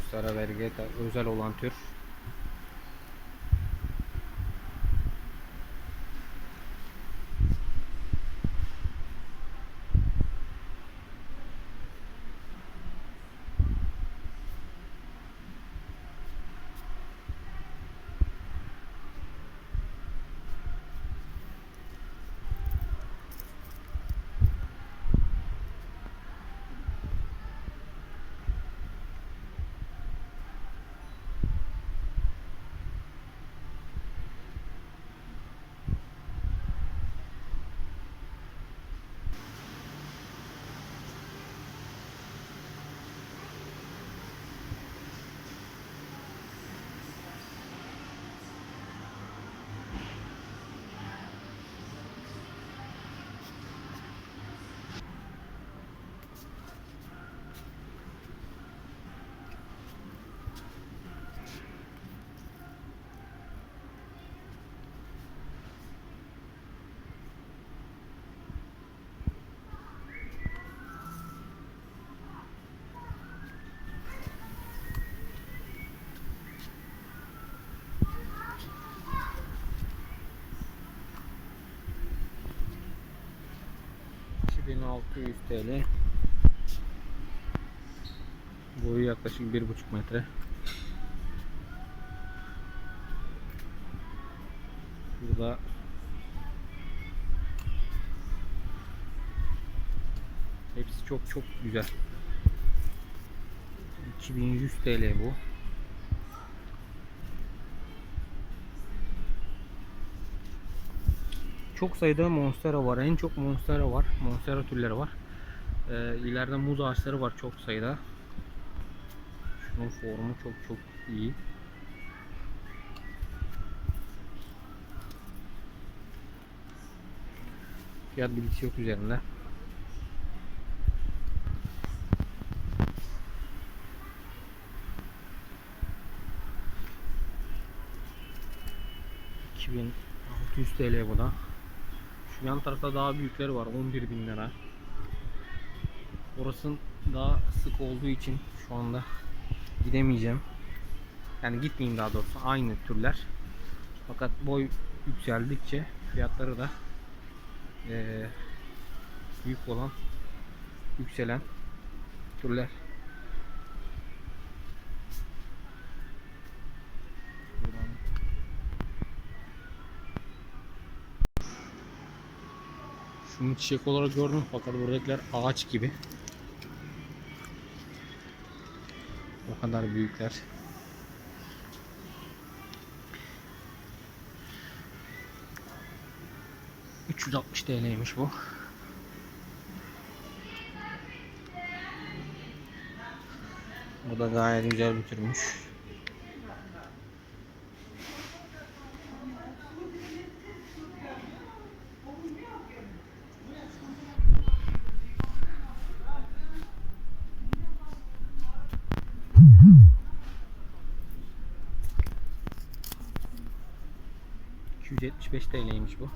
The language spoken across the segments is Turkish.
Monstera Vergata özel olan tür. ...2600 TL. Boyu yaklaşık 1,5 metre. Burada Hepsi çok çok güzel. 2100 TL bu. Çok sayıda monstera var. En çok monstera var. Monstera türleri var. Ee, ileride muz ağaçları var çok sayıda. Şunun formu çok çok iyi. Fiyat bilgisi yok üzerinde. ...2600 TL bu da. Yan tarafta daha büyükleri var. 11 bin lira. Orası daha sık olduğu için şu anda gidemeyeceğim. Yani gitmeyeyim daha doğrusu. Aynı türler. Fakat boy yükseldikçe fiyatları da eee, büyük olan yükselen türler. Şunu çiçek olarak gördüm fakat buradakiler ağaç gibi. O kadar büyükler. ...360 TL'ymiş bu. Bu da gayet güzel bir ...275 TL'ymiş bu.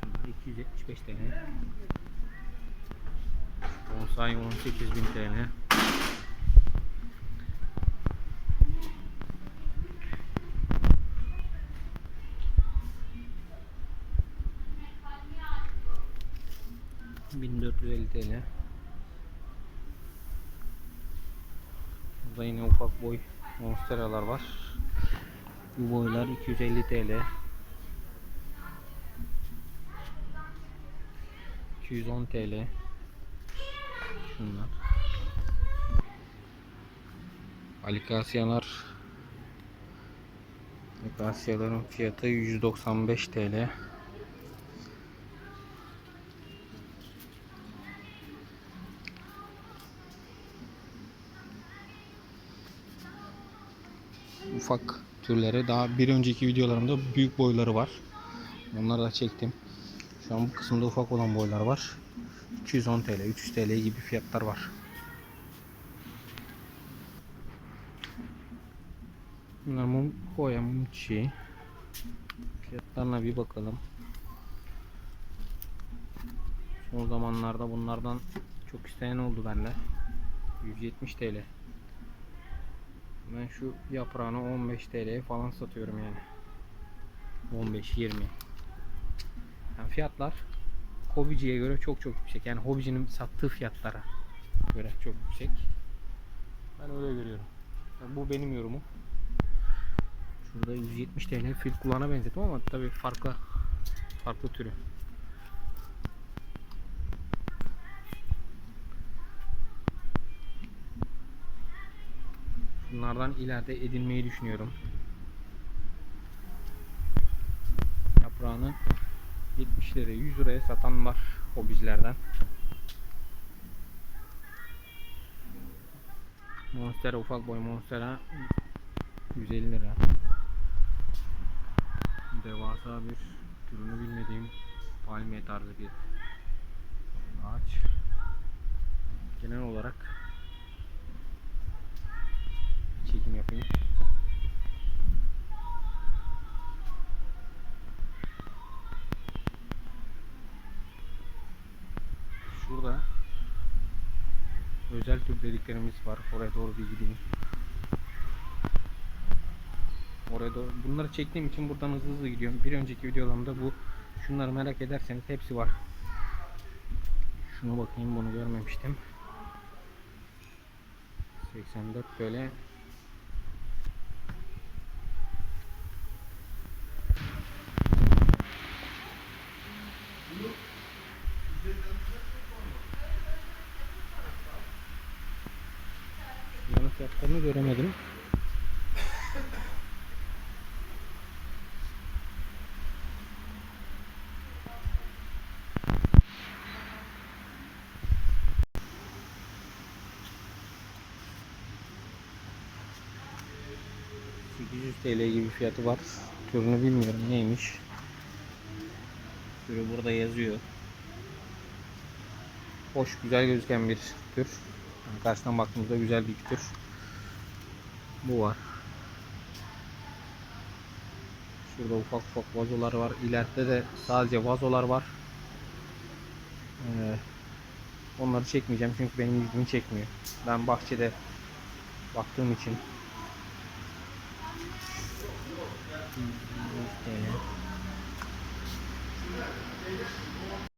Şunlar 275 TL. Bonsai 18.000 TL. ...1450 TL. Burada yine ufak boy monsteralar var. Bu boylar 250 TL. 210 TL. Şunlar. Alikasyalar. Alikasyaların fiyatı 195 TL. Ufak türleri daha bir önceki videolarımda büyük boyları var. Onları da çektim. Şu an bu kısımda ufak olan boylar var. 210 TL, 300 TL gibi fiyatlar var. Bunlar mum koya mum çiçeği. Fiyatlarına bir bakalım. Son zamanlarda bunlardan çok isteyen oldu bende. 170 TL. Ben şu yaprağını 15 TL'ye falan satıyorum yani. 15 20. Yani fiyatlar hobiciye göre çok çok yüksek. Yani hobicinin sattığı fiyatlara göre çok yüksek. Ben öyle görüyorum. Yani bu benim yorumum. Şurada 170 TL fil kulağına benzettim ama tabii farklı farklı türü. Bunlardan ileride edinmeyi düşünüyorum. Yaprağını 70 liraya 100 liraya satan var hobicilerden. Monster ufak boy Monster'a 150 lira. Devasa bir türünü bilmediğim palmiye tarzı bir ağaç. Genel olarak çekim yapayım. Şurada özel tür dediklerimiz var. Oraya doğru bir gideyim. Oraya doğru. Bunları çektiğim için buradan hızlı hızlı gidiyorum. Bir önceki videolarımda bu şunları merak ederseniz hepsi var. Şunu bakayım bunu görmemiştim. 84 böyle fiyatlarını göremedim. ...800 TL gibi fiyatı var. Türünü bilmiyorum neymiş. Türü burada yazıyor. Hoş, güzel gözüken bir tür. Yani karşıdan baktığımızda güzel bir tür. Bu var. Şurada ufak ufak vazolar var. İleride de sadece vazolar var. Ee, onları çekmeyeceğim çünkü benim ilgimi çekmiyor. Ben bahçede baktığım için.